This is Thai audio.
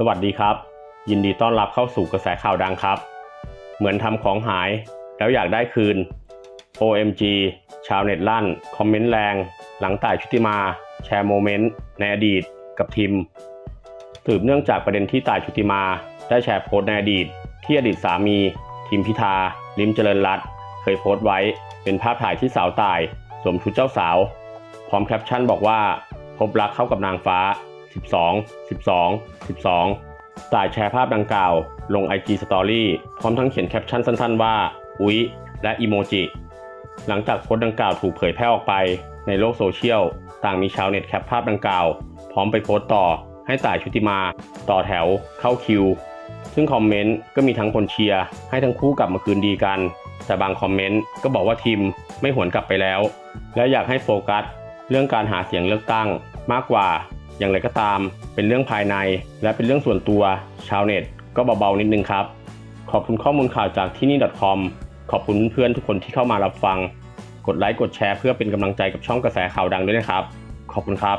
สวัสดีครับ ยินดีต้อนรับเข้าสู่กระแสข่าวดังครับ เหมือนทำของหายแล้วอยากได้คืน OMG ชาวเน็ตลั่น คอมเมนต์แรง หลังต่ายชุติมา แชร์โมเมนต์ ในอดีต กับทิม สืบเนื่องจากประเด็นที่ต่ายชุติมา ได้แชร์โพสต์ในอดีต ที่อดีตสามี ทิมพิธา ลิมเจริญรัตเคยโพสต์ไว้ เป็นภาพถ่ายที่สาวต่าย สวมชุดเจ้าสาว พร้อมแคปชั่นบอกว่า พบรักเข้ากับนางฟ้า 12 12 12ต่ายแชร์ภาพดังกล่าว ลง IG Story พร้อมทั้งเขียนแคปชั่นสั้นๆว่า อุ๊ย และอีโมจิ หลังจากโพสต์ดังกล่าวถูกเผยแพร่ออกไปในโลกโซเชียล ต่างมีชาวเน็ตแคปภาพดังกล่าว พร้อมไปโพสต์ต่อให้ต่ายชุติมา ต่อแถว เข้าคิว ซึ่งคอมเมนต์ก็มีทั้งคนเชียร์ให้ทั้งคู่กลับมาคืนดีกัน แต่บางคอมเมนต์ก็บอกว่าทีมไม่หวนกลับไปแล้ว และอยากให้โฟกัสเรื่องการหาเสียงเลือกตั้งมากกว่า อย่างไรก็ตาม เป็นเรื่องภายใน และเป็นเรื่องส่วนตัว ชาวเน็ต ก็เบาๆนิดนึงครับ ขอบคุณข้อมูลข่าวจากที่นี่ .com ขอบคุณเพื่อนๆทุกคนที่เข้ามารับฟัง กดไลค์กดแชร์เพื่อเป็นกำลังใจกับช่องกระแสข่าวดังด้วยนะครับ ขอบคุณครับ